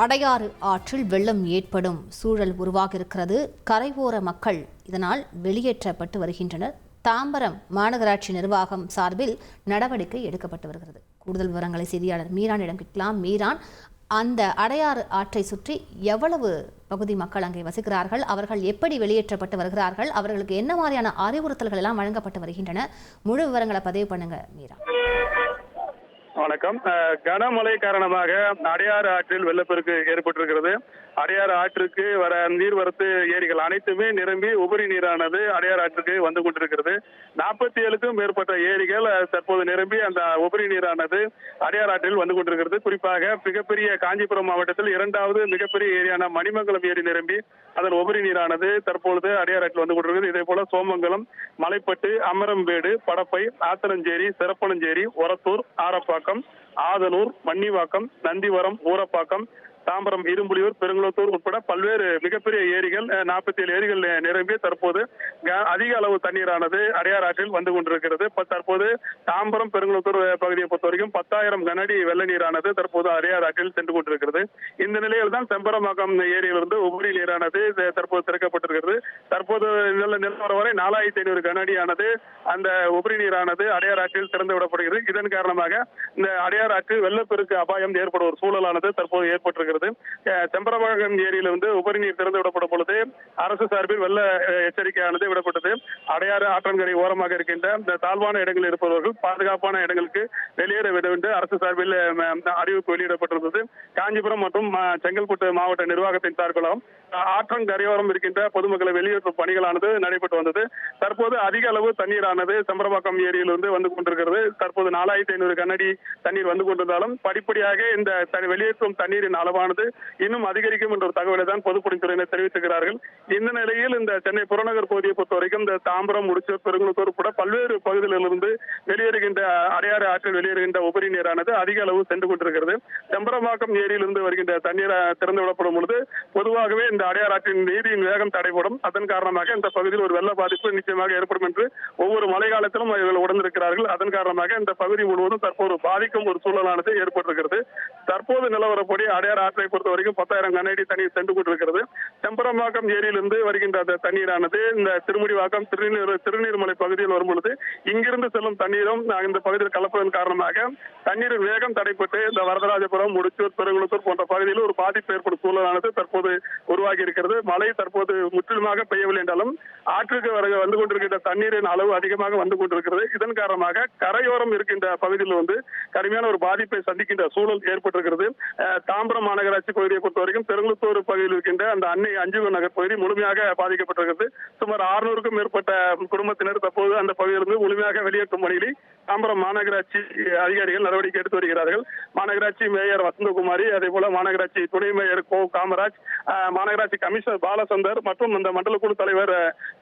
அடையாறு ஆற்றில் வெள்ளம் ஏற்படும் சூழல் உருவாகியிருக்கிறது. கரையோர மக்கள் இதனால் வெளியேற்றப்பட்டு வருகின்றனர். தாம்பரம் மாநகராட்சி நிர்வாகம் சார்பில் நடவடிக்கை எடுக்கப்பட்டு வருகிறது. கூடுதல் விவரங்களை செய்தியாளர் மீரானிடம் கேட்கலாம். மீரான் அந்த அடையாறு ஆற்றை சுற்றி எவ்வளவு பகுதி மக்கள் அங்கே வசிக்கிறார்கள்? அவர்கள் எப்படி வெளியேற்றப்பட்டு வருகிறார்கள்? அவர்களுக்கு என்ன மாதிரியான அறிவுறுத்தல்கள் எல்லாம் வழங்கப்பட்டு வருகின்றன? முழு விவரங்களை பதிவு பண்ணுங்க மீரா. வணக்கம். கனமழை காரணமாக அடையாறு ஆற்றில் வெள்ளப்பெருக்கு ஏற்பட்டிருக்கிறது. அடையாறு ஆற்றுக்கு வர நீர்வரத்து ஏரிகள் அனைத்துமே நிரம்பி உபரி நீரானது அடையாறு ஆற்றுக்கு வந்து கொண்டிருக்கிறது. நாற்பத்தி ஏழுக்கும் மேற்பட்ட ஏரிகள் தற்போது நிரம்பி அந்த உபரி நீரானது அடையாறு ஆற்றில் வந்து கொண்டிருக்கிறது. குறிப்பாக மிகப்பெரிய காஞ்சிபுரம் மாவட்டத்தில் இரண்டாவது மிகப்பெரிய ஏரியான மணிமங்கலம் ஏரி நிரம்பி அதன் உபரி நீரானது தற்பொழுது அடையாறு ஆற்றில் வந்து கொண்டிருக்கிறது. இதே போல சோமங்கலம் மலைப்பட்டு அமரம்பேடு படப்பை ஆத்தரஞ்சேரி சிறப்பனஞ்சேரி ஒரத்தூர் ஆரப்பாக்கம் ஆதனூர் மன்னிவாக்கம் நந்திவரம் ஊரப்பாக்கம் தாம்பரம் இரும்புலியூர் பெருங்குளத்தூர் உட்பட பல்வேறு மிகப்பெரிய ஏரிகள் நாற்பத்தி ஏழு ஏரிகள் நிரம்பி தற்போது அதிக அளவு தண்ணீரானது அடையார் ஆற்றில் வந்து கொண்டிருக்கிறது. தற்போது தாம்பரம் பெருங்குளத்தூர் பகுதியை பொறுத்த வரைக்கும் பத்தாயிரம் கனடி வெள்ள நீரானது தற்போது அடையார் ஆற்றில் சென்று கொண்டிருக்கிறது. இந்த நிலையில் தான் செம்பரமாக்கம் ஏரியிலிருந்து உபரி நீரானது தற்போது திறக்கப்பட்டிருக்கிறது. தற்போது நிலவரம் வரை நாலாயிரத்தி ஐநூறு கனடியானது அந்த உபரி நீரானது அடையார் ஆற்றில் திறந்து விடப்படுகிறது. இதன் காரணமாக இந்த அடையார் ஆற்றில் வெள்ளப்பெருக்கு அபாயம் ஏற்படும் ஒரு சூழலானது தற்போது ஏற்பட்டிருக்கிறது. அஹ், செம்பரபாகம் ஏரியில வந்து உபரிநீர் திறந்து விடப்படும் பொழுது அரசு சார்பில் வெள்ள எச்சரிக்கையானது விடப்பட்டது. அடையாறு ஆற்றங்கரை ஓரமாக இருக்கின்ற இந்த தாழ்வான இடங்களில் இருப்பவர்கள் பாதுகாப்பான இடங்களுக்கு வெளியேற வேண்டும் என்று அரசு சார்பில் அறிவிப்பு வெளியிடப்பட்டிருந்தது. காஞ்சிபுரம் மற்றும் செங்கல்பட்டு மாவட்ட நிர்வாகத்தின் சார்பிலும் ஆற்றங்கரையோரம் இருக்கின்ற பொதுமக்களை வெளியேற்றும் பணிகளானது நடைபெற்று வந்தது. தற்போது அதிக அளவு தண்ணீரானது செம்பரபாக்கம் ஏரியிலிருந்து வந்து கொண்டிருக்கிறது. தற்போது நாலாயிரத்தி ஐநூறு கண்ணடி தண்ணீர் வந்து கொண்டிருந்தாலும் படிப்படியாக இந்த வெளியேற்றும் தண்ணீரின் அளவானது இன்னும் அதிகரிக்கும் என்ற ஒரு தகவலை தான் பொதுப்பணித்துறையினர் தெரிவித்துகிறார்கள் இந்த நிலையில் இந்த சென்னை புறநகர் பகுதியை பொறுத்தவரைக்கும் இந்த தாம்பரம் முடிச்சூர் பெருங்குளத்தூர் உட்பட பல்வேறு பகுதிகளிலிருந்து வெளியேறுகின்ற அடையாறு ஆற்றில் வெளியேறுகின்ற உபரி நீரானது அதிக அளவு சென்று கொண்டிருக்கிறது. செம்பரம்பாக்கம் ஏரியிலிருந்து வருகின்ற தண்ணீர் திறந்து விடப்படும் பொழுது பொதுவாகவே இந்த அடையாறு ஆற்றின் நீரின் வேகம் தடைபடும். அதன் காரணமாக இந்த பகுதியில் ஒரு வெள்ள பாதிப்பு நிச்சயமாக ஏற்படும் என்று ஒவ்வொரு மழை காலத்திலும் இவர்கள் உடந்திருக்கிறார்கள் அதன் காரணமாக இந்த பகுதி முழுவதும் தற்போது பாதிக்கும் ஒரு சூழலானது ஏற்பட்டிருக்கிறது. தற்போது நிலவரப்படி அடையாறு ஆற்றை பொறுத்த வரைக்கும் பத்தாயிரம் கனஅடி தண்ணீர் சென்று கொண்டிருக்கிறது. செம்பரம்பாக்கம் ஏரியிலிருந்து வருகின்ற அந்த தண்ணீரானது இந்த திருமுடிவாக்கம் திருநீர் திருநீர்மலை பகுதியில் வரும்பொழுது இங்கிருந்து செல்லும் தண்ணீரும் இந்த பகுதியில் கலப்பதன் காரணமாக தண்ணீரின் வேகம் தடைப்பட்டு இந்த வரதராஜபுரம் முடிச்சூர் பெருங்குளத்தூர் போன்ற பகுதியில் ஒரு பாதிப்பு ஏற்படும் சூழலானது தற்போது உருவாகி இருக்கிறது. மழை தற்போது முற்றிலுமாக பெய்யவில்லை என்றாலும் ஆற்றுக்கு வர வந்து கொண்டிருக்கின்ற தண்ணீரின் அளவு அதிகமாக வந்து கொண்டிருக்கிறது. இதன் காரணமாக கரையோரம் இருக்கின்ற பகுதியில் வந்து கடுமையான ஒரு பாதிப்பை சந்திக்கின்ற சூழல் ஏற்பட்டிருக்கிறது. அஹ், தாம்பரம் மாநகராட்சி பகுதியை பொறுத்த வரைக்கும் பெருங்குளத்தூர் பகுதியில் இருக்கின்ற அந்த அன்னை அஞ்சுவ நகர் பகுதி முழுமையாக பாதிக்கப்பட்டிருக்கிறது. சுமார் 600 மேற்பட்ட குடும்பத்தினர் தற்போது அந்த பகுதியிலிருந்து முழுமையாக வெளியேற்றும் பணிகளை தாம்பரம் மாநகராட்சி அதிகாரிகள் நடவடிக்கை எடுத்து வருகிறார்கள். மாநகராட்சி மேயர் வசந்தகுமாரி அதே போல மாநகராட்சி துணை மேயர் கோ காமராஜ் மாநகராட்சி கமிஷனர் பாலசந்தர் மற்றும் இந்த மண்டல குழு தலைவர்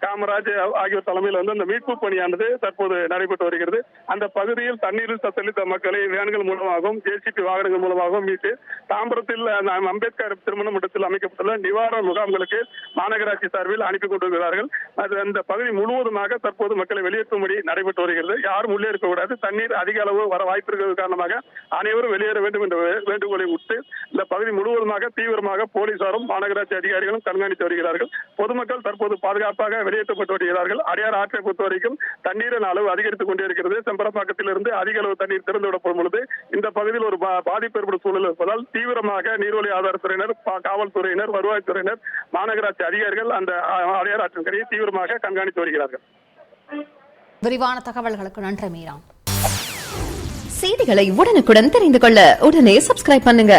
காமராஜ் ஆகியோர் தலைமையில் வந்து அந்த மீட்பு பணியானது தற்போது நடைபெற்று வருகிறது. அந்த பகுதியில் தண்ணீரில் தத்தளித்த மக்களை வேன்கள் மூலமாகவும் ஜேசிபி வாகனங்கள் மூலமாகவும் மீட்டு தாம்பரத்தில் அம்பேத்கர் திருமண மண்டலத்தில் அமைக்கப்பட்டுள்ள நிவாரண முகாம்களுக்கு மாநகராட்சி சார்பில் அனுப்பி கொண்டு வருகிறார்கள் அது அந்த பகுதி முழுவதுமாக தற்போது மக்களை வெளியேற்றும்படி நடைபெற்று வருகிறது. யாரும் உள்ளே இருக்க இருக்கக்கூடாது தண்ணீர் அதிக அளவு வர வாய்ப்பு இருக்கிறது காரணமாக அனைவரும் வெளியேற வேண்டும் என்ற வேண்டுகோளை விட்டு இந்த பகுதி முழுவதுமாக தீவிரமாக போலீசாரும் மாநகராட்சி அதிகாரிகளும் கண்காணித்து வருகிறார்கள். பொதுமக்கள் தற்போது பாதுகாப்பாக வெளியேற்றப்பட்டு வருகிறார்கள். அடையார் ஆற்றை பொறுத்த வரைக்கும் தண்ணீரின் அளவு அதிகரித்துக் கொண்டே இருக்கிறது செம்பரப்பாக்கத்திலிருந்து அதிக அளவு தண்ணீர் திறந்து விடப்படும் பொழுது இந்த பகுதியில் ஒரு பாதிப்பு ஏற்படும் சூழல் இருப்பதால் தீவிரமாக நீர்வழி ஆதாரத்துறையினர் காவல்துறையினர் வருவாய்த்துறையினர் மாநகராட்சி அதிகாரிகள் அந்த அடையாறு அடையார் ஆற்றின் கரையை தீவிரமாக கண்காணித்து வருகிறார்கள். விரிவான தகவல்களுக்கு நன்றி மீரா. செய்திகளை உடனுக்குடன் தெரிந்து கொள்ள உடனே சப்ஸ்கிரைப் பண்ணுங்க.